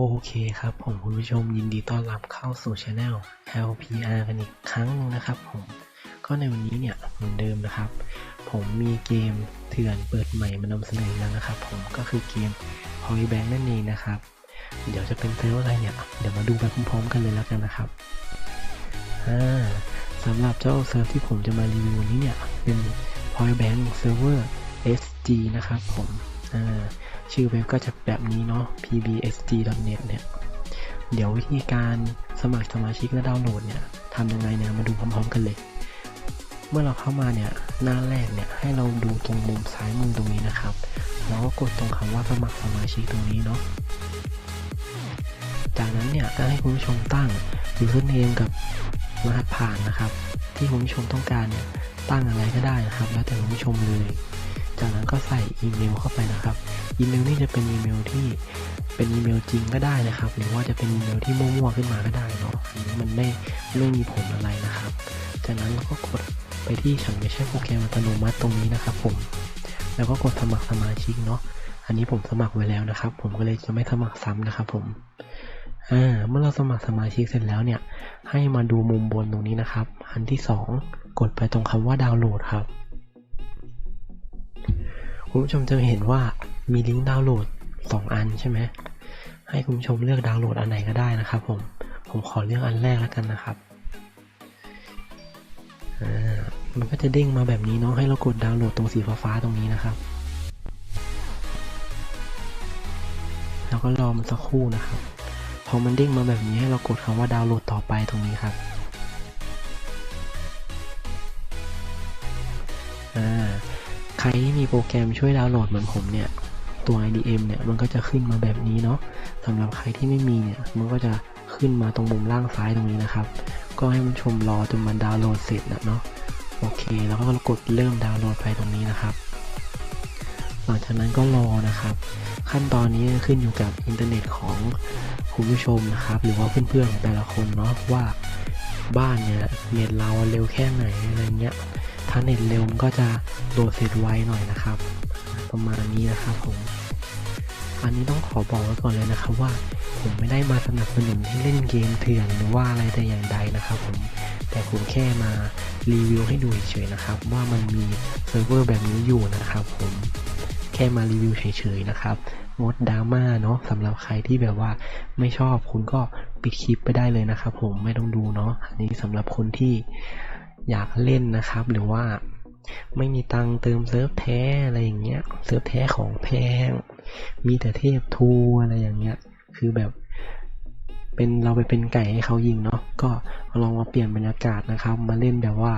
โอเคครับผมคุณผู้ชมยินดีต้อนรับเข้าสู่ช anel LPR กันอีกครั้งนึงนะครับผมก็ในวันนี้เนี่ยเหมือนเดิมนะครับ ผมมีเกมเถื่อนเปิดใหม่มานำเสนอแล้วนะครับ ผมก็คือเกม Point Bank นั่นเองนะครับ เดี๋ยวจะเป็นเซิร์ฟอะไรเนี่ยเดี๋ยวมาดูไปพร้อมๆกันเลยแล้วกันนะครับสำหรับเจ้าเซิร์ฟที่ผมจะมารีวิวนี้เนี่ยเป็น Point Bank Server SG นะครับผม ชื่อเว็บก็จะแบบนี้เนาะ pbsg.net เนี่ย เดี๋ยววิธีการสมัครสมาชิกและดาวน์โหลดเนี่ยทำยังไงเนี่ยมาดูพร้อมๆกันเลย เมื่อเราเข้ามาเนี่ยหน้าแรกเนี่ยให้เราดูตรงมุมซ้ายมือตรงนี้นะครับ แล้วก็กดตรงคำว่าสมัครสมาชิกตรงนี้เนาะ จากนั้นเนี่ยก็ให้คุณผู้ชมตั้ง username กับรหัสผ่านนะครับ ที่คุณผู้ชมต้องการเนี่ยตั้งอะไรก็ได้นะครับ แล้วแต่คุณผู้ชมเลย จากนั้นก็ใส่อีเมลเข้าไปนะครับ อีเมลนี่จะเป็นอีเมลที่เป็นอีเมลจริงก็ได้นะครับ หรือว่าจะเป็นอีเมลที่มั่วๆขึ้นมาก็ได้เนาะอันนี้มันไม่ไม่มีผลอะไรนะครับ จากนั้นเราก็กดไปที่ฉันไม่ใช่โปรแกรมอัตโนมัติตรงนี้นะครับ ผม แล้วก็กดสมัครสมาชิกเนาะ อันนี้ผมสมัครไว้แล้วนะครับ ผมก็เลยจะไม่สมัครซ้ำนะครับ ผมเมื่อเราสมัครสมาชิกเสร็จแล้วเนี่ย ให้มาดูมุมบนตรงนี้นะครับ อันที่สองกดไปตรงคำว่าดาวน์โหลดครับ คุณผู้ชมจะเห็นว่ามีลิงก์ดาวน์โหลด 2 อันใช่ไหมให้คุณผู้ชมเลือกดาวน์โหลดอันไหนก็ได้นะครับผม ผมขอเลือกอันแรกแล้วกันนะครับ มันก็จะเด้งมาแบบนี้เนาะ ให้เรากดดาวน์โหลดตรงสีฟ้าๆตรงนี้นะครับ แล้วก็รอมันสักครู่นะครับ พอมันเด้งมาแบบนี้ให้เรากดคำว่าดาวน์โหลดต่อไปตรงนี้ครับ ใครที่มีโปรแกรมช่วยดาวน์โหลดเหมือนผมเนี่ย ตัว IDM เนี่ยมันก็จะขึ้นมาแบบนี้เนาะสำหรับใครที่ไม่มีเนี่ย มันก็จะขึ้นมาตรงมุมล่างซ้ายตรงนี้นะครับ ก็ให้มันชมรอจนมันดาวน์โหลดเสร็จนะเนาะ โอเค แล้วก็กดเริ่มดาวน์โหลดไปตรงนี้นะครับ หลังจากนั้นก็รอนะครับ ขั้นตอนนี้ขึ้นอยู่กับอินเทอร์เน็ตของคุณผู้ชมนะครับ หรือว่าเพื่อนๆของแต่ละคนเนาะว่าบ้านเนี่ยเน็ตเราเร็วแค่ไหนอะไรเงี้ย ถ้าเน็ตเร็วก็จะโหลดเสร็จไวหน่อยนะครับ ประมาณนี้นะครับผมอันนี้ต้องขอบอกไว้ก่อนเลยนะครับว่าผมไม่ได้มาสนับสนุนให้เล่นเกมเถื่อนหรือว่าอะไรแต่อย่างใดนะครับผมแต่ผมแค่มารีวิวให้ดูเฉยๆนะครับ ว่ามันมีเซิร์ฟเวอร์แบบนี้อยู่นะครับ ผมแค่มารีวิวเฉยๆนะครับงดดราม่าเนาะสำหรับใครที่แบบว่าไม่ชอบคุณก็ปิดคลิปไปได้เลยนะครับ ผมไม่ต้องดูเนาะอันนี้สำหรับคนที่ อยากเล่นนะครับ หรือว่าไม่มีตังเติมเซิร์ฟแท้อะไรอย่างเงี้ย เซิร์ฟแท้ของแพง มีแต่เทพทูอะไรอย่างเงี้ย คือแบบ เป็นเราไปเป็นไก่ให้เขายิงเนาะ ก็ลองมาเปลี่ยนบรรยากาศนะครับ มาเล่นแบบว่า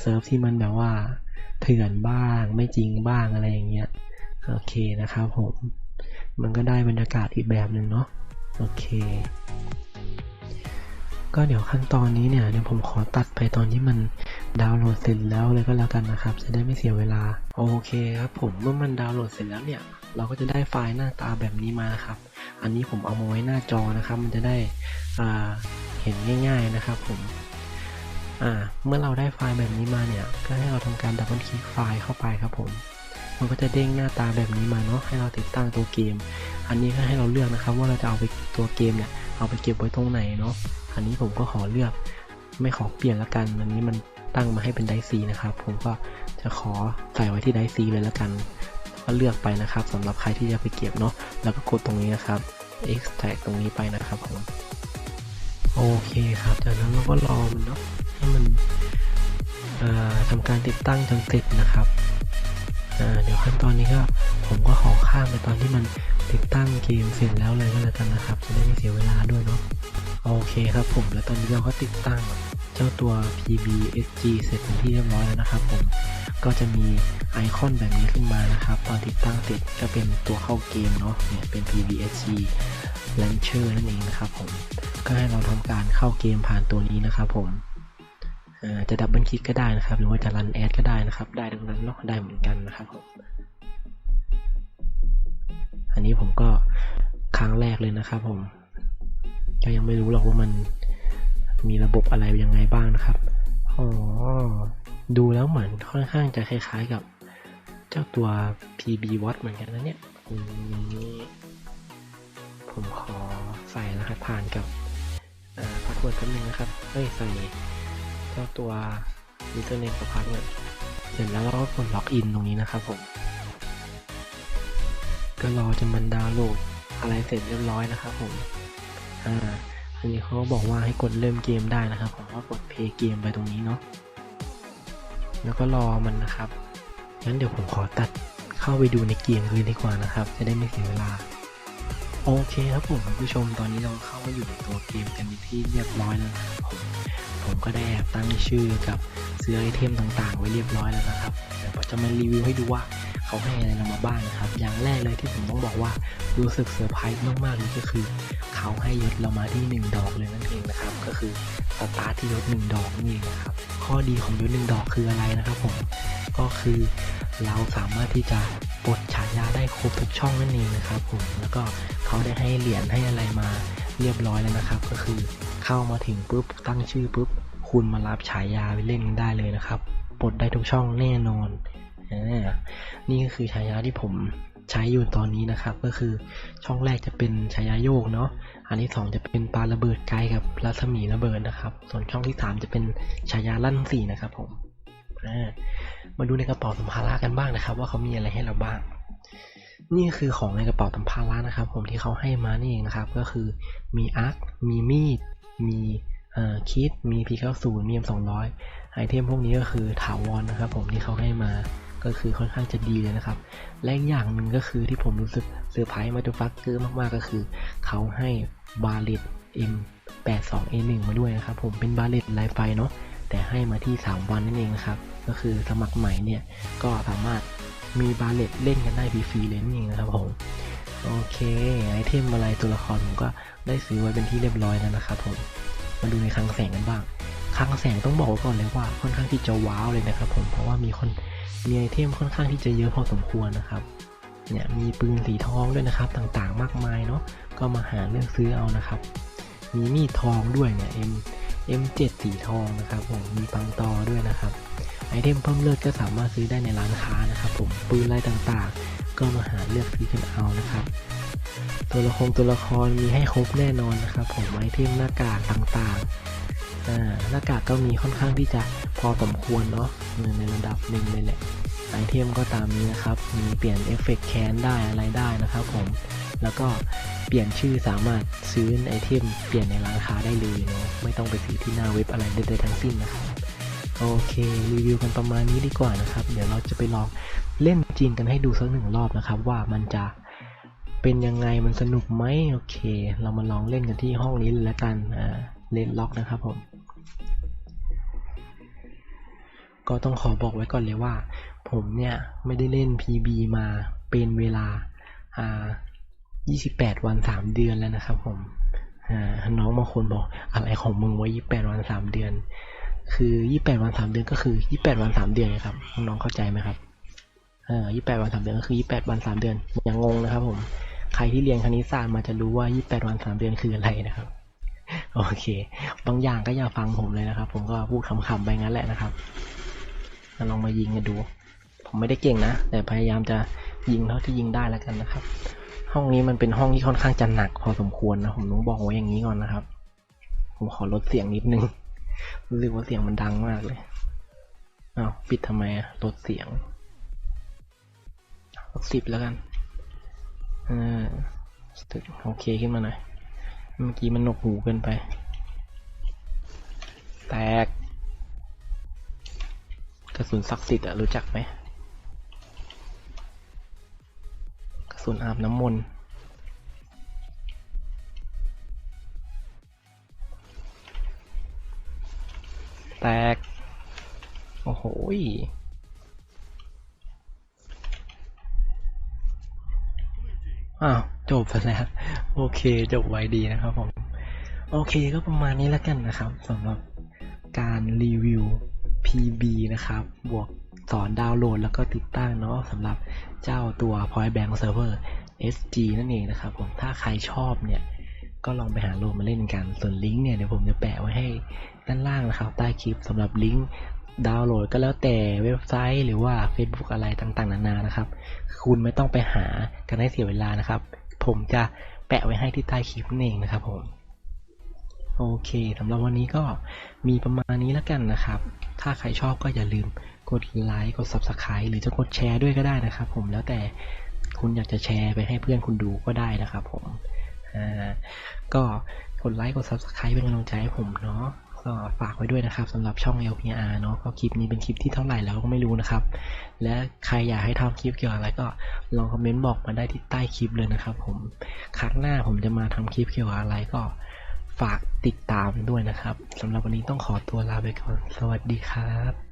เซิร์ฟที่มันแบบว่าเถื่อนบ้าง ไม่จริงบ้างอะไรอย่างเงี้ย โอเคนะครับผม มันก็ได้บรรยากาศอีกแบบหนึ่งเนาะ โอเค ก็เดี๋ยวขั้นตอนนี้เนี่ยเดี๋ยวผมขอตัดไปตอนที่มันดาวน์โหลดเสร็จแล้วเลยก็แล้วกันนะครับ จะได้ไม่เสียเวลา โอเคครับผมเมื่อมันดาวน์โหลดเสร็จแล้วเนี่ย เราก็จะได้ไฟล์หน้าตาแบบนี้มาครับ อันนี้ผมเอามาไว้หน้าจอนะครับ มันจะได้เห็นง่าย ๆนะครับผมเมื่อเราได้ไฟล์แบบนี้มาเนี่ย ก็ให้เราทำการดับเบิลคลิกไฟล์เข้าไปครับผม มันก็จะเด้งหน้าตาแบบนี้มาเนาะให้เราติดตั้งตัวเกม อันนี้ก็ให้เราเลือกนะครับ ว่าเราจะเอาไปตัวเกมเนี่ย เอาไปเก็บไว้ตรงไหนเนาะอันนี้ผมก็ขอเลือกไม่ขอเปลี่ยนละกันอันนี้มันตั้งมาให้เป็นไดซีนะครับ ผมก็จะขอใส่ไว้ที่ไดซีเลยละกันก็เลือกไปนะครับสำหรับใครที่จะไปเก็บเนาะแล้วก็กดตรงนี้นะครับ extract ตรงนี้ไปนะครับผมโอเคครับจากนั้นเราก็รอมันเนาะให้มันทำการติดตั้งจนเสร็จนะครับ เดี๋ยวขั้นตอนนี้ก็ผมก็ขอข้ามไปตอนที่มันติดตั้งเกมเสร็จแล้วเลยก็แล้วกันนะครับ จะได้ไม่เสียเวลาด้วยเนาะโอเคครับผมแล้วตอนนี้เราก็ติดตั้งเจ้าตัว PBSG เสร็จเป็นที่เรียบร้อยแล้วนะครับ ผมก็จะมีไอคอนแบบนี้ขึ้นมานะครับ ตอนติดตั้งเสร็จก็เป็นตัวเข้าเกมเนาะเนี่ยเป็น PBSG Launcher นั่นเองนะครับผมก็ให้เราทำการเข้าเกมผ่านตัวนี้นะครับผม จะดับเบิลคลิกก็ได้นะครับ หรือว่าจะรันแอดก็ได้นะครับ ได้ดังนั้นเนาะ ได้เหมือนกันนะครับผมอันนี้ผมก็ครั้งแรกเลยนะครับผม ก็ยังไม่รู้หรอกว่ามันมีระบบอะไรยังไงบ้างนะครับอ๋อดูแล้วเหมือนค่อนข้างจะคล้ายๆกับเจ้าตัว PB Watch เหมือนกันนะเนี่ยผมขอใส่รหัสผ่านกับพาสเวิร์ดแป๊บนึงนะครับเฮ้ยใส่ จ้าตัว username กับ password เสร็จแล้วเราก็กดล็อกอินตรงนี้นะครับผม ก็รอจนมันดาวน์โหลดอะไรเสร็จเรียบร้อยนะครับผม อ่า อันนี้เขาก็บอกว่าให้กดเริ่มเกมได้นะครับ ผมก็กดเพย์เกมไปตรงนี้เนาะ แล้วก็รอมันนะครับ งั้นเดี๋ยวผมขอตัดเข้าไปดูในเกมเลยดีกว่านะครับ จะได้ไม่เสียเวลา โอเคครับผมคุณผู้ชมตอนนี้เราเข้ามาอยู่ในตัวเกมกันที่เรียบร้อยแล้วนะครับผมผมก็ได้แอบตั้งชื่อกับซื้อไอเทมต่างๆ ไว้เรียบร้อยแล้วนะครับเดี๋ยวผมจะมารีวิวให้ดูว่าเขาให้อะไรเรามาบ้างนะครับ อย่างแรกเลยที่ผมต้องบอกว่ารู้สึกเซอร์ไพรส์มากๆเลยก็คือ เขาให้ยศเรามาที่ 1 ดอกเลยนั่นเองนะครับ ก็คือสตาร์ทที่ยศ1ดอกนี่เองนะครับข้อดีของยศ1ดอกคืออะไรนะครับผมก็คือเราสามารถที่จะปลดฉายาได้ครบทุกช่องนั่นเองนะครับผมแล้วก็ เขาได้ให้เหรียญให้อะไรมาเรียบร้อยแล้วนะครับ ก็คือเข้ามาถึงปุ๊บตั้งชื่อปุ๊บคุณมารับฉายาไปเล่นได้เลยนะครับปลดได้ทุกช่องแน่นอนนี่ก็คือฉายาที่ผมใช้อยู่ตอนนี้นะครับ ก็คือช่องแรกจะเป็นฉายาโยกเนาะอันที่สองจะเป็นปลาระเบิดไกลกับรัศมีระเบิดนะครับ ส่วนช่องที่สามจะเป็นฉายาลั่นสี่นะครับผมมาดูในกระเป๋าสัมภาระกันบ้างนะครับ ว่าเขามีอะไรให้เราบ้าง นี่คือของในกระเป๋าสัมภาระนะครับ ผมที่เขาให้มานี่เองนะครับ ก็คือมีอาร์คมีมีด มีเอ่อคิดมีพีเก้าศูนย์มีเอ็มสองร้อยไอเทมพวกนี้ก็คือถาวรนะครับ ผมที่เขาให้มาก็คือค่อนข้างจะดีเลยนะครับและอีกอย่างหนึ่งก็คือที่ผมรู้สึกเซอร์ไพรส์มาดูฟักเกอร์มากๆก็คือ เขาให้บาเลต M82A1 มาด้วยนะครับผมเป็นบาเลตไลไฟเนาะแต่ให้มาที่ 3 วันนั่นเองนะครับ ก็คือสมัครใหม่เนี่ยก็สามารถ มีบาเลตเล่นกันได้ฟรีๆเลยนั่นเองนะครับผมโอเคไอเทมอะไรตัวละครผมก็ได้ซื้อไว้เป็นที่เรียบร้อยแล้วนะครับผมมาดูในคลังแสงกันบ้างคลังแสงต้องบอกก่อนเลยว่าค่อนข้างที่จะว้าวเลยนะครับ ผมเพราะว่ามีคนมีไอเทมค่อนข้างที่จะเยอะพอสมควรนะครับเนี่ยมีปืนสีทองด้วยนะครับ ต่างๆมากมายเนาะก็มาหาเลือกซื้อเอานะครับ มีมีดทองด้วยเนี่ย M M7 สีทองนะครับผมมีปังตอด้วยนะครับ ไอเทมเพิ่มเลือดก็สามารถซื้อได้ในร้านค้านะครับผมปืนอะไรต่างๆ ก็มาหาเลือกซื้อกันเอานะครับ ตัวละครตัวละครมีให้ครบแน่นอนนะครับผมไอเทมหน้ากากต่างๆหน้ากากก็มีค่อนข้างที่จะพอสมควรเนาะในระดับหนึ่งเลยแหละไอเทมก็ตามนี้นะครับ มีเปลี่ยนเอฟเฟกต์แคนได้อะไรได้นะครับผมแล้วก็เปลี่ยนชื่อสามารถซื้อไอเทมเปลี่ยนในร้านค้าได้เลยเนาะไม่ต้องไปซื้อที่หน้าเว็บอะไรใดๆทั้งสิ้นนะครับ โอเครีวิวกันประมาณนี้ดีกว่านะครับ เดี๋ยวเราจะไปลองเล่นจริงกันให้ดูสักหนึ่งรอบนะครับ ว่ามันจะเป็นยังไงมันสนุกไหมโอเค เรามาลองเล่นกันที่ห้องนี้เลยละกันอ่าเล่นล็อกนะครับผม ก็ต้องขอบอกไว้ก่อนเลยว่า ผมเนี่ยไม่ได้เล่น PB มาเป็นเวลาอ่า28 วัน 3 เดือนแล้วนะครับผมอ่าน้องบางคนบอกอะไรของมึงวะ28 วัน 3 เดือน คือ 28 วัน 3 เดือนก็คือ 28 วัน 3 เดือนนะครับน้องเข้าใจไหมครับเออ28 วัน 3 เดือนก็คือ 28 วัน 3 เดือน อย่างงงนะครับผมใครที่เรียนคณิตศาสตร์มาจะรู้ว่า 28 วัน 3 เดือนคืออะไรนะครับโอเค บางอย่างก็อย่าฟังผมเลยนะครับ ผมก็พูดขำๆไปงั้นแหละนะครับลองมายิงกันดู ผมไม่ได้เก่งนะ แต่พยายามจะยิงเท่าที่ยิงได้แล้วกันนะครับ ห้องนี้มันเป็นห้องที่ค่อนข้างจะหนักพอสมควรนะ ผมต้องบอกไว้อย่างนี้ก่อนนะครับ ผมขอลดเสียงนิดนึง รู้สึกว่าเสียงมันดังมากเลยอ้าวปิดทำไมอะลดเสียงลดสิบแล้วกันอ่าตึกโอเคขึ้นมาหน่อย เมื่อกี้มันหนกหูเกินไป แตก กระสุนศักดิ์สิทธิ์อะรู้จักไหม กระสุนอาบน้ำมนต์ ตก โอ้โหอ้าวจบไปแล้ว โอเค จบไวดีนะครับผม โอเคก็ประมาณนี้แล้วกันนะครับสำหรับการรีวิว PB นะครับ บวกสอนดาวน์โหลดแล้วก็ติดตั้งเนาะสำหรับเจ้าตัว Point Bank Server SG นั่นเองนะครับผมถ้าใครชอบเนี่ย ก็ลองไปหาโหลดมาเล่นกัน ส่วนลิงก์เนี่ยเดี๋ยวผมจะแปะไว้ให้ด้านล่างนะครับใต้คลิปสำหรับลิงก์ดาวน์โหลดก็แล้วแต่เว็บไซต์หรือว่า Facebook อะไรต่างๆ นานานะครับ คุณไม่ต้องไปหากันให้เสียเวลานะครับ ผมจะแปะไว้ให้ที่ใต้คลิปนั่นเองนะครับผมโอเคสำหรับวันนี้ก็มีประมาณนี้แล้วกันนะครับ ถ้าใครชอบก็อย่าลืมกดไลค์กด Subscribe หรือจะกดแชร์ด้วยก็ได้นะครับ ผมแล้วแต่คุณอยากจะแชร์ไปให้เพื่อนคุณดูก็ได้นะครับผม อ่าก็กดไลค์กด Subscribe เป็นกำลังใจให้ผมเนาะก็ฝากไว้ด้วยนะครับสำหรับช่อง LPR เนาะก็คลิปนี้เป็นคลิปที่เท่าไหร่แล้วก็ไม่รู้นะครับ และใครอยากให้ทำคลิปเกี่ยวกับอะไรก็ลองคอมเมนต์บอกมาได้ที่ใต้คลิปเลยนะครับ ผมครั้งหน้าผมจะมาทำคลิปเกี่ยวกับอะไรก็ฝากติดตามด้วยนะครับสำหรับวันนี้ต้องขอตัวลาไปก่อน สวัสดีครับ